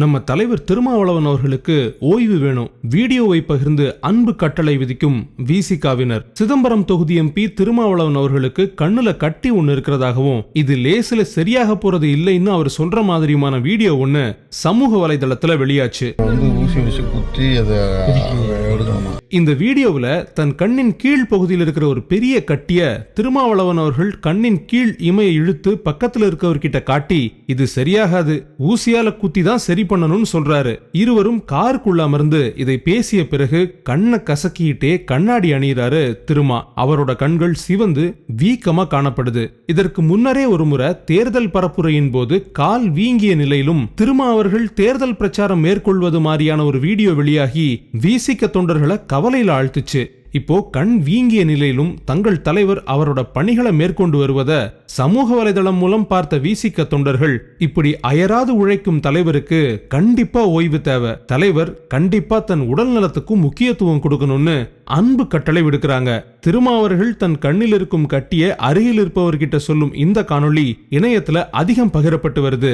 நம்ம தலைவர் திருமாவளவன் அவர்களுக்கு ஓய்வு வேணும். வீடியோவை பகிர்ந்து அன்பு கட்டளை விதிக்கும் விசிகாவினர். சிதம்பரம் தொகுதி எம்பி திருமாவளவன் அவர்களுக்கு கண்ணுல கட்டி ஒண்ணு இருக்கிறதாகவும் இது லேசில சரியாக போறது இல்லைன்னு அவர் சொல்ற மாதிரியுமான வீடியோ ஒண்ணு சமூக வலைதளத்துல வெளியாச்சு. இந்த வீடியோவுல தன் கண்ணின் கீழ் பகுதியில் இருக்கிற ஒரு பெரிய கட்டிய திருமாவளவன் அவர்கள் கண்ணின் கீழ் இமையை இழுத்து பக்கத்துல இருக்கவர்கிட்ட காட்டி இது சரியாகாது. ஊசியால குத்தி தான் சரி பண்ணணும்னு சொல்றாரு. இருவரும் காருக்குள்ள அமர்ந்து இதை பேசிய பிறகு கண்ணை கசக்கிட்டே கண்ணாடி அணியிறாரு திருமா. அவரோட கண்கள் சிவந்து வீக்கமா காணப்படுது. இதற்கு முன்னரே ஒரு முறை தேர்தல் பரப்புரையின் போது கால் வீங்கிய நிலையிலும் திருமா அவர்கள் தேர்தல் பிரச்சாரம் மேற்கொள்வது மாதிரியான ஒரு வீடியோ வெளியாகி வீசிக்க தொண்டர்களை கவலையில ஆழ்த்துச்சு. இப்போ கண் வீங்கிய நிலையிலும் தங்கள் தலைவர் அவரோட பணிகளை மேற்கொண்டு வருவத சமூக வலைதளம் மூலம் பார்த்த வீசிக்க தொண்டர்கள் இப்படி அயராது உழைக்கும் தலைவருக்கு கண்டிப்பா ஓய்வு தேவை. தலைவர் கண்டிப்பா தன் உடல் நலத்துக்கும் முக்கியத்துவம் கொடுக்கணும்னு அன்பு கட்டளை விடுக்கிறாங்க. திருமாவர்கள் தன் கண்ணில் இருக்கும் கட்டிய அருகில் இருப்பவர்கிட்ட சொல்லும் இந்த காணொளி இணையத்துல அதிகம் பகிரப்பட்டு வருது.